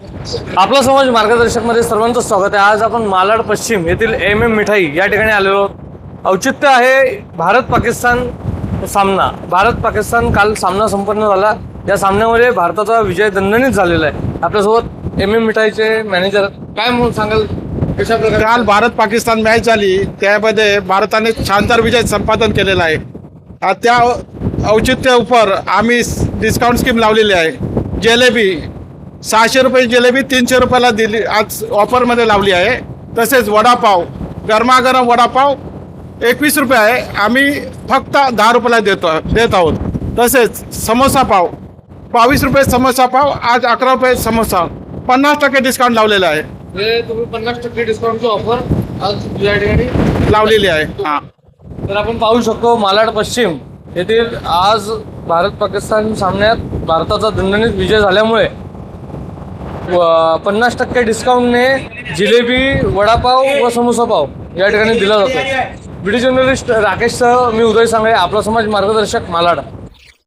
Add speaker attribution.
Speaker 1: आपला समाज मार्गदर्शकमध्ये सर्वांचं स्वागत आहे. आज आपण मालाड पश्चिम येथील एम एम मिठाई या ठिकाणी आलेलो आहोत. औचित्य आहे भारत पाकिस्तान सामना. भारत पाकिस्तान काल सामना संपन्न झाला. या सामन्यामध्ये भारताचा विजय दणदणीत झालेला आहे. आपल्यासोबत एम एम मिठाईचे मॅनेजर काय म्हणून सांगाल? प्रकारे?
Speaker 2: काल भारत पाकिस्तान मॅच झाली. त्यामध्ये भारताने शानदार विजय संपादन केलेला आहे. त्या औचित्य उपर आम्ही डिस्काउंट स्कीम लावलेली आहे. जिलेबी सहाशे रुपये जिलेबी तीनशे रुपयाला दिली आज ऑफरमध्ये लावली आहे. तसेच वडापाव गरमागरम वडापाव एकवीस रुपये आहे. आम्ही फक्त दहा रुपयाला देतो देत आहोत. तसेच समोसा पाव बावीस रुपये समोसा पाव आज अकरा रुपये समोसा. पन्नास टक्के डिस्काउंट लावलेलं आहे.
Speaker 1: हे तुम्ही पन्नास टक्के डिस्काउंटची ऑफर आज या ठिकाणी
Speaker 2: लावलेली आहे. हां.
Speaker 1: तर आपण पाहू शकतो मालाड पश्चिम येथील आज भारत पाकिस्तान सामन्यात भारताचा दणदणीत विजय झाल्यामुळे पन्नास टक्के डिस्काउंटने जिलेबी वडापाव व समोसा पाव या ठिकाणी दिला जातो व्हिडिओ जर्नलिस्ट राकेशसह मी उदय सांगळे आपला समाज मार्गदर्शक मालाड.